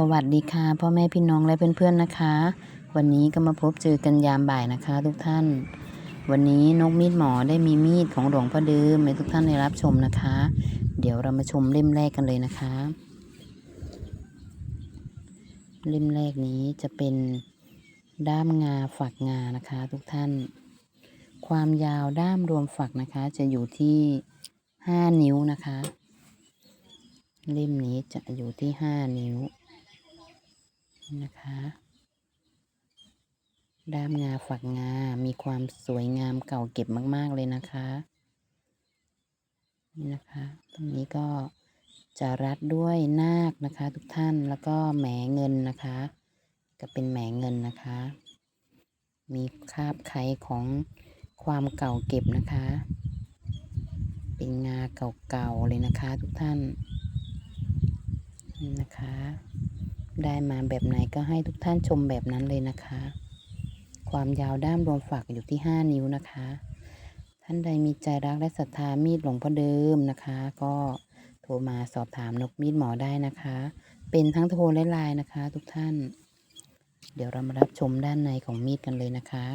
สวัสดีค่ะพ่อแม่พี่น้องและเพื่อนๆนะคะ วันนี้ก็มาพบเจอกันยามบ่ายนะคะ ทุกท่าน วันนี้นกมีดหมอได้มีมีดของหลวงพ่อเดิมให้ทุกท่านได้รับชมนะคะ เดี๋ยวเรามาชมเล่มแรกกันเลยนะคะ เล่มแรกนี้จะเป็นด้ามงาฝักงานะคะ ทุกท่าน ความยาวด้ามรวมฝักนะคะ จะอยู่ที่ห้านิ้วนะคะ เล่มนี้จะอยู่ที่ห้านิ้ว นะคะ ด้ามงาฝักงา มีความสวยงามเก่าเก็บมาก ๆ เลยนะคะ นี่นะคะ ตรงนี้ก็จะรัดด้วยนาคนะคะ ทุกท่าน แล้วก็แหมเงินนะคะ ก็เป็นแหมเงินนะคะ มีคาบไขของความเก่าเก็บนะคะ เป็นงาเก่าๆเลยนะคะ ทุกท่านนี่นะคะ ได้มาแบบไหนก็ให้ทุกท่านชมแบบนั้นเลยนะคะ ความยาวด้ามรวมฝักอยู่ที่ 5 นิ้วนะคะ ท่านใดมีใจรักและศรัทธามีดหลวงพ่อเดิมนะคะ ก็โทรมาสอบถามนกมีดหมอได้นะคะ เป็นทั้งโทรและไลน์นะคะ ทุกท่าน เดี๋ยวเรามารับชมด้านในของมีดกันเลยนะคะ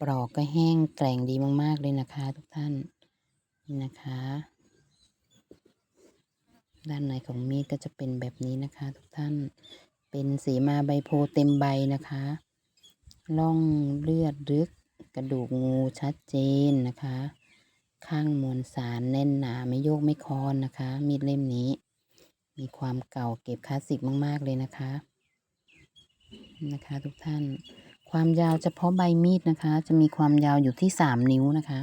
ปลอกก็แห้งแกร่งดีมากๆเลยนะคะ ทุกท่านนี่นะคะ ด้านในของมีดก็จะเป็นแบบนี้นะคะ ทุกท่านเป็นสีมาใบโพเต็มใบนะคะล่องเลือดลึกกระดูกงูชัดเจนนะคะ ข้างมวลสารแน่นหนาไม่โยกไม่คอนนะคะ มีดเล่มนี้ มีความเก่าเก็บคลาสสิกมาก ๆ เลยนะคะนะคะ ทุกท่านความยาวเฉพาะใบมีดนะคะ จะมีความยาวอยู่ที่สามนิ้วนะคะ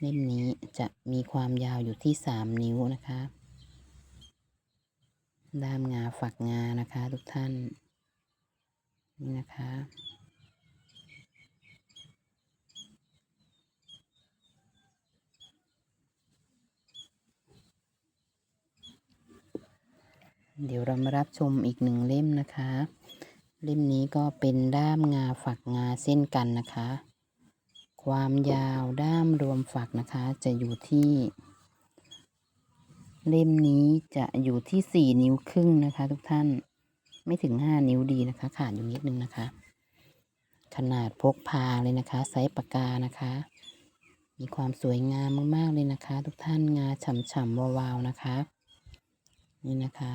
เล่มนี้จะมีความยาวอยู่ที่สามนิ้วนะคะ ด้ามงาฝักงานะคะ ทุกท่าน นี่นะคะ เดี๋ยวเรามารับชมอีกหนึ่งเล่มนะคะ เล่มนี้ก็เป็นด้ามงาฝักงาเส้นกันนะคะ ความยาวด้ามรวมฝักนะคะจะอยู่ที่ เล่มนี้จะอยู่ที่สี่นิ้วครึ่งนะคะ ทุกท่านไม่ถึงห้านิ้วดีนะคะ ขาดอยู่นิดนึงนะคะ ขนาดพกพาเลยนะคะ ไซส์ปากกานะคะ มีความสวยงามมากๆเลยนะคะ ทุกท่านงาฉ่ำๆวาวๆนะคะ นี่นะคะ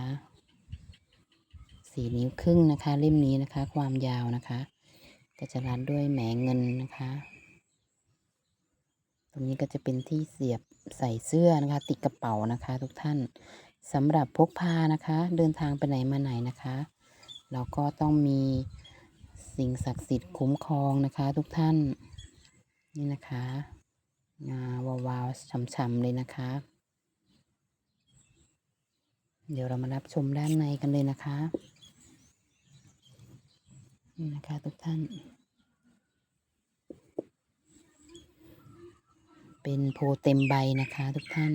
สี่นิ้วครึ่งนะคะ เล่มนี้นะคะ ความยาวนะคะก็จะรัดด้วยแหมเงินนะคะ ตรงนี้ก็จะเป็นที่เสียบ ใส่เสื้อนะคะ ติดกระเป๋านะคะ ทุกท่านสำหรับพกพานะคะ เดินทางไปไหนมาไหนนะคะเราก็ต้องมีสิ่งศักดิ์สิทธิ์คุ้มครองนะคะ ทุกท่านนี่นะคะงาวาวๆฉ่ำๆเลยนะคะ เดี๋ยวเรามารับชมด้านในกันเลยนะคะนี่นะคะ ทุกท่าน เป็นโพเต็มใบนะคะทุกท่าน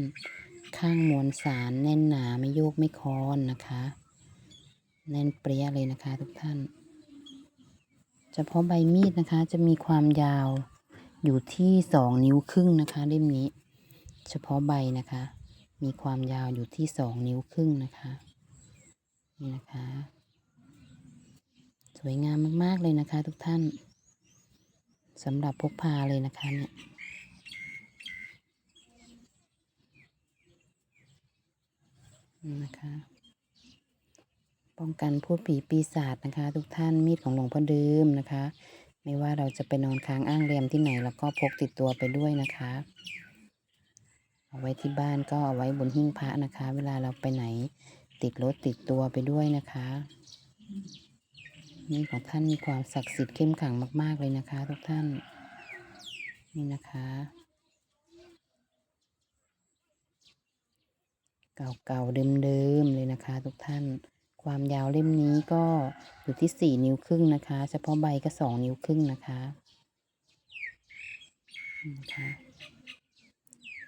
ข้างมวลสารแน่นหนาไม่โยกไม่คอนนะคะ แน่นเปรี้ยเลยนะคะทุกท่าน เฉพาะใบมีดนะคะจะมีความยาวอยู่ที่สองนิ้วครึ่งนะคะเล่มนี้ เฉพาะใบนะคะ มีความยาวอยู่ที่สองนิ้วครึ่งนะคะนี่นะคะ สวยงามมากๆเลยนะคะทุกท่านสำหรับพกพาเลยนะคะเนี่ย นะคะ ป้องกันพูดผีปีศาจนะคะ ทุกท่านมีดของหลวงพ่อเดิมนะคะ ไม่ว่าเราจะไปนอนค้างอ้างแรมที่ไหนแล้วก็พกติดตัวไปด้วยนะคะ เอาไว้ที่บ้านก็เอาไว้บนหิ้งพระนะคะ เวลาเราไปไหนติดรถติดตัวไปด้วยนะคะนี่ของท่านมีความศักดิ์สิทธิ์เข้มขังมาก ๆ เลยนะคะ ทุกท่าน นี่นะคะ เก่าๆเดิมๆเลยนะคะ ทุกท่าน ความยาวเล่มนี้ก็อยู่ที่สี่นิ้วครึ่งนะคะ เฉพาะใบก็สองนิ้วครึ่งนะคะนี่นะคะ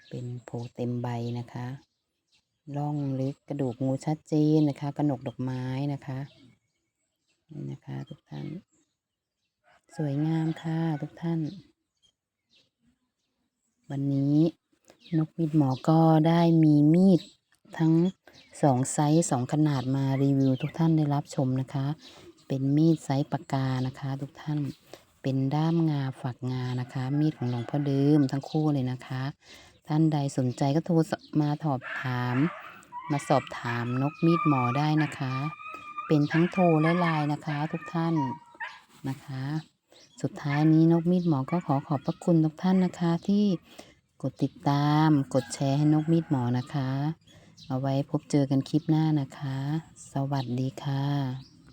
เป็นโพเต็มใบนะคะร่องลึกกระดูกงูชัดเจนนะคะกระหนกดอกไม้นะคะนี่นะคะทุกท่าน สวยงามค่ะทุกท่าน วันนี้นกมีดหมอก็ได้มีมีด ทั้งสองไซส์สองขนาดมารีวิวทุกท่านได้รับชมนะคะ เป็นมีดไซส์ปากกานะคะ ทุกท่านเป็นด้ามงาฝักงานะคะ มีดของหลวงพ่อดืมทั้งคู่เลยนะคะ ท่านใดสนใจก็โทรมาสอบถาม มาสอบถามนกมีดหมอได้นะคะ เป็นทั้งโทรและไลน์นะคะ ทุกท่านนะคะ สุดท้ายนี้นกมีดหมอก็ขอขอบพระคุณทุกท่านนะคะที่กดติดตาม กดแชร์ให้นกมีดหมอนะคะ เอาไว้พบเจอกันคลิปหน้านะคะ สวัสดีค่ะ